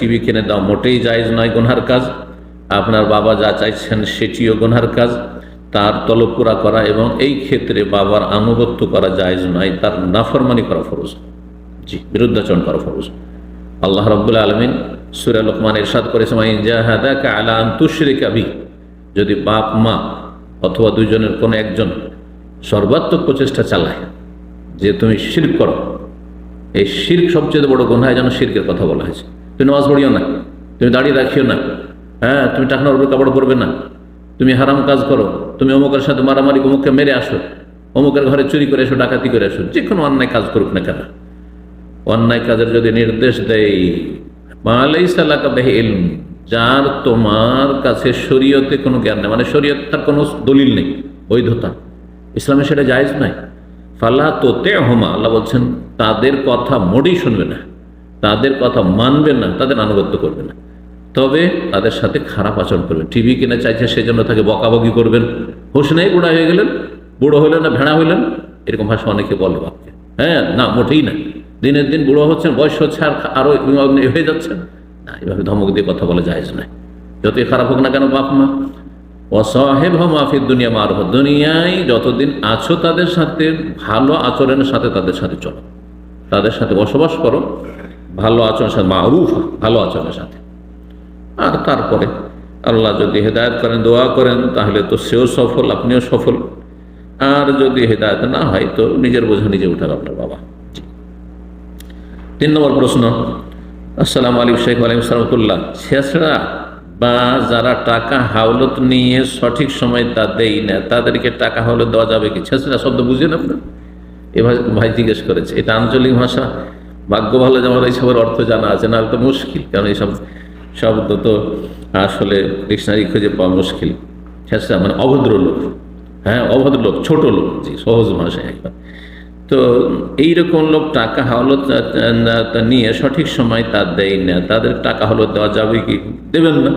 TV কিনে দাও, মোটেই জায়জ নয় গুনহার কাজ। আপনার বাবা যা চাইছেন সেটিও গুনহার কাজ। তার তলব পুরা করা এবং এই ক্ষেত্রে বাবার আনুগত্য করা জায়জ নয়, তার নাফরমানি করা ফরজ। জি, বিরুদ্ধাচরণ করা ফরজ। আল্লাহ রব্বুল আলমিন সুরা লোকমান ইরশাদ করেছে আলা আন তুশরিকা বি যদি বাপ, মা অথবা দুজনের কোনো একজন সর্বাত্মক প্রচেষ্টা চালায়, যে তুমি শির্ক করো, এই শির্ক সবচেয়ে বড় গুণায় যেন শির্কের কথা বলা হয়েছে। তুমি নামাজ পড়িও না তুমি দাঁড়িয়ে রাখিও না হ্যাঁ তুমি টাকনার উপরে কাপড় পরবে না, তুমি হারাম কাজ করো, তুমি অমুকের সাথে মারামারি অমুককে মেরে আসো, অমুকের ঘরে চুরি করে এসো, ডাকাতি করে আসো, যে কোনো অন্যায় কাজ করুক না কেন। অন্যায় কাজের যদি নির্দেশ দেয় যার তোমার কাছে শরীয়তে কোনো জ্ঞান নেই মানে শরীয়ত তার কোনো দলিল নেই, বৈধতা। ইসলামে সেটা জায়েজ নাই ফাল্লাহ তোতে হোমা, আল্লাহ বলছেন, তাদের কথা মোটেই শুনবে না। তাদের কথা মানবে না, তাদের আনুগত্য করবে না। তবে তাদের সাথে খারাপ আচরণ করবেন। টিভি কিনে চাইছে, সেজন্য তাকে বকাবকি করবেন। হুশ নেই, বুড়া হয়ে গেলেন, বুড়ো হইলেন না, ভেড়া হইলেন এরকম ভাষা অনেকে বলে বাপকে। হ্যাঁ না, মোটেই না। দিনের দিন বুড়ো হচ্ছেন, বয়স হচ্ছে, আর আরও হয়ে যাচ্ছেন। না, এভাবে ধমক দিয়ে কথা বলা যায় না যতই খারাপ হোক না কেন, বাপ মা। অসহেব মাফির দুনিয়া মার দুনিয়ায়, যতদিন আছো তাদের সাথে, ভালো আচরণের সাথে তাদের সাথে চলো। তাদের সাথে বসবাস করো। ভালো আচরণের সাথে, মারুফ, ভালো আচরণের সাথে। আর তারপরে আল্লাহ যদি হেদায়ত করেন, দোয়া করেন, তাহলে তো সেও সফল, আপনিও সফল। আর যদি হেদায়ত না হয়, তো নিজের বোঝা নিজে উঠার আপনার বাবা। তিন নম্বর প্রশ্ন, আসসালাম আলাইকুম শেখ আলাইকুম সালামতুল্লাহ শেষরা বা যারা টাকা হাওলত নিয়ে সঠিক সময় তা দেই না, তাদেরকে টাকা হাওলত দেওয়া যাবে কি? ছেঁচড়া শব্দ বুঝেন আপনার? এ ভাই জিজ্ঞেস করেছে, এটা আঞ্চলিক ভাষা। ভাগ্য ভালো যেমন এইসবের অর্থ জানা আছে, না তো মুশকিল। কারণ এইসব শব্দ তো আসলে ডিকশনারি খুঁজে পাওয়া মুশকিল। ছেঁচড়া মানে অভদ্র লোক। হ্যাঁ অভদ্র লোক, ছোট লোক, জি, সহজ ভাষায় একবার তো এইরকম লোক টাকা হাওলত নিয়ে সঠিক সময় তা দেয় না। তাদের টাকা হলত দেওয়া যাবে কি? দেবেন না।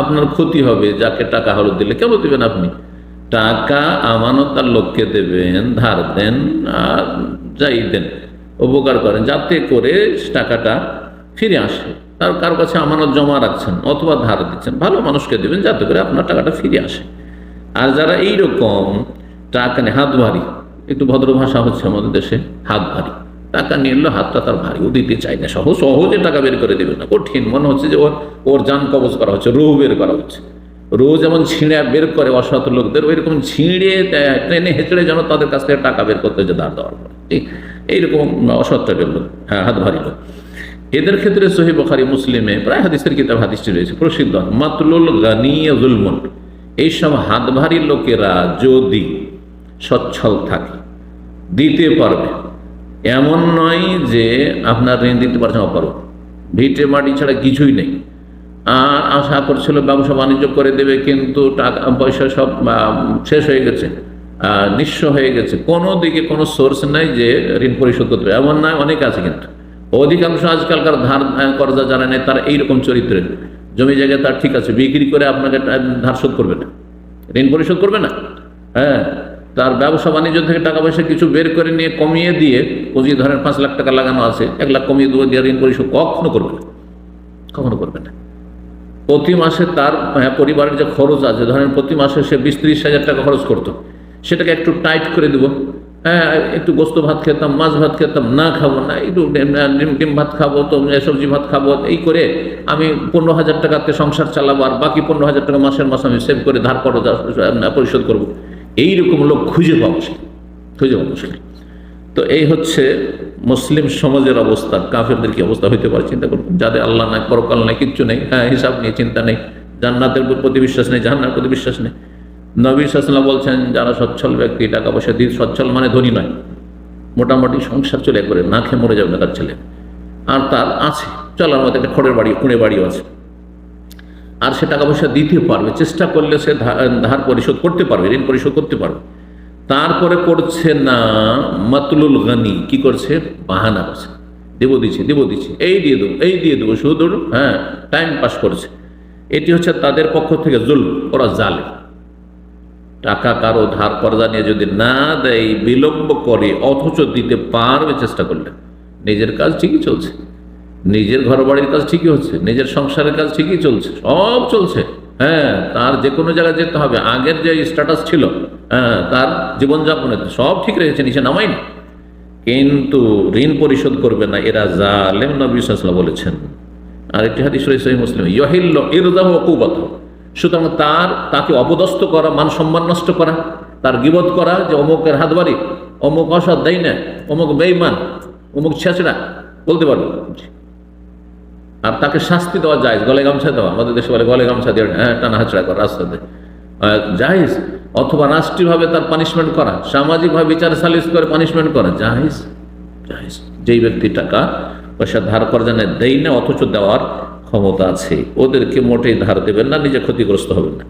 আপনার ক্ষতি হবে, যাকে টাকা হলত দিলে। কেন দেবেন আপনি? টাকা আমানতার লোককে দেবেন, ধার দেন, আর যাই দেন। উপকার করেন, যাতে করে টাকাটা ফিরে আসে। তার কার কাছে আমানত জমা রাখছেন অথবা ধার দিচ্ছেন, ভালো মানুষকে দেবেন যাতে করে আপনার টাকাটা ফিরে আসে। আর যারা এই রকম টাকা নেই হাত ভারী, একটু ভদ্র ভাষা হচ্ছে আমাদের দেশে, হাত ভারী। টাকা নিয়ে এলো হাতটা তার ভারী, ও দিতে চায় না, সহজ সহজে টাকা বের করে দেবে না, কঠিন। মনে হচ্ছে যে ওর ওর যান কবজ করা হচ্ছে, রোহ বের করা হচ্ছে। রোহ যেমন ছিঁড়ে বের করে অসৎ লোকদের, ওইরকম ছিঁড়ে ট্রেনে হেঁচড়ে যেন তাদের কাছ থেকে টাকা বের করতে দাঁড় দেওয়ার পরে ঠিক? এইরকম অসৎ টাইপের লোক হ্যাঁ হাত ভারী লোক। এদের ক্ষেত্রে সহি বখারি, মুসলিমে প্রায় হাদিসের কিতাব হাদিসটি রয়েছে, প্রসিদ্ধ। মাতলুল গানিয়া জুলমন। এইসব হাত ভারী লোকেরা যদি সচ্ছল থাকে, দিতে পারবে। এমন নয় যে আপনার ঋণ দিতে পারছেন অপারক ভিটে মাটি ছাড়া কিছুই নেই। আর আশা করছিল ব্যবসা বাণিজ্য করে দেবে, কিন্তু টাকা, পয়সা সব শেষ হয়ে গেছে। নিঃস্ব হয়ে গেছে। কোনো দিকে কোনো সোর্স নাই যে ঋণ পরিশোধ করতে এমন নয়, অনেক আছে কিন্তু। অধিকাংশ আজকালকার ধার কর্জা যারা নেই তার এইরকম চরিত্রের। জমি জায়গায় তার ঠিক আছে, বিক্রি করে আপনাকে ধার শোধ করবে না। ঋণ পরিশোধ করবে না? হ্যাঁ তার ব্যবসা বাণিজ্য থেকে টাকা পয়সা কিছু বের করে নিয়ে কমিয়ে দিয়ে, পুঁজি ধরেন পাঁচ লাখ টাকা লাগানো আছে, এক লাখ কমিয়ে দেবো দিয়ে ঋণ পরিশোধ কখনো করবে না। কখনো করবে না। প্রতি মাসে তার হ্যাঁ, পরিবারের যে খরচ আছে ধরেন প্রতি মাসে সে বিশ ত্রিশ হাজার টাকা খরচ করতো। সেটাকে একটু টাইট করে দেবো। হ্যাঁ একটু গোস্ত ভাত খেতাম মাছ ভাত খেতাম না খাব না একটু ডিম ডিম ভাত খাব তো সবজি ভাত খাব এই করে আমি পনেরো হাজার টাকাতে সংসার চালাবো আর বাকি পনেরো হাজার টাকা মাসের মাসে আমি সেভ করে ধার করো পরিশোধ করব। এইরকম লোক খুঁজে পাওয়া মুশকিল খুঁজে পাওয়া মুশকিল। তো এই হচ্ছে মুসলিম সমাজের অবস্থা, কাফেরদের কি অবস্থা হইতে পারে চিন্তা করুন। যাদের আল্লাহ নাই, পরকাল নাই, কিচ্ছু নেই হ্যাঁ হিসাব নিয়ে চিন্তা নেই, জান্নাতের প্রতি বিশ্বাস নেই জাহান্নার প্রতি বিশ্বাস নেই। নবী সাসলা বলছেন, যারা সচ্ছল ব্যক্তি, টাকা পয়সা দিয়ে সচ্ছল মানে ধনী নয়। মোটামুটি সংসার চলে করে না খেয়ে মরে যাবে না তার ছেলে। আর তার আছে, চলার মতো একটা খড়ের বাড়ি, কুঁড়ে বাড়িও আছে। আর সে টাকা পয়সা দিতে পারবে, চেষ্টা করলে সে ধার পরিশোধ করতে পারবে, ঋণ পরিশোধ করতে পারবে। তারপরে করছে না, মাতলুল গানি। কি করছে? বাহানা করছে। দেবো দিচ্ছে দেবো দিচ্ছে। এই দিয়ে দেবো, এই দিয়ে দেবো, শুধু হ্যাঁ টাইম পাস করছে। এটি হচ্ছে তাদের পক্ষ থেকে জুল ওরা জালে। টাকা কারও ধার কর্জা নিয়ে যদি না দেয়, বিলম্ব করে, অথচ দিতে পারবে চেষ্টা করলে। নিজের কাজ ঠিকই চলছে। নিজের ঘর বাড়ির কাজ ঠিকই হচ্ছে, নিজের সংসারের কাজ ঠিকই চলছে, সব চলছে। হ্যাঁ তার যে কোনো জায়গায় যেতে হবে। আগের যে স্ট্যাটাস ছিল হ্যাঁ তার জীবনযাপনে সব ঠিক রেখেছে নিচে নামাই না কিন্তু ঋণ পরিশোধ করবে না, এরা জালেম নবী সাল্লাম বলেছেন। আর একটি হাদিস সহিহ মুসলিম ইহিল্ল ইরদাহ কুবত সুতরাং তার, তাকে অপদস্থ করা, মান সম্মান নষ্ট করা, তার গিবত করা, যে অমুকের হাত বাড়ি অমুক অসৎ দেয় না অমুক বেইমান অমুক ছেঁচড়া, বলতে পারবে আর তাকে শাস্তি দেওয়া যায় গলে গামছা দেওয়া। আমাদের দেশে বলে গলে গামছা দিয়ে হ্যাঁ টানা হাঁচড়া করা, রাস্তাতে। জাহিজ অথবা রাষ্ট্রীয়ভাবে তার পানিশমেন্ট করা, সামাজিকভাবে বিচার সালিস করে পানিশমেন্ট করা জাহিজ জাহিজ যেই ব্যক্তি টাকা পয়সা ধার করা জানে দেয় না, অথচ দেওয়ার ক্ষমতা আছে, ওদেরকে মোটেই ধার দেবেন না, নিজে ক্ষতিগ্রস্ত হবেন না।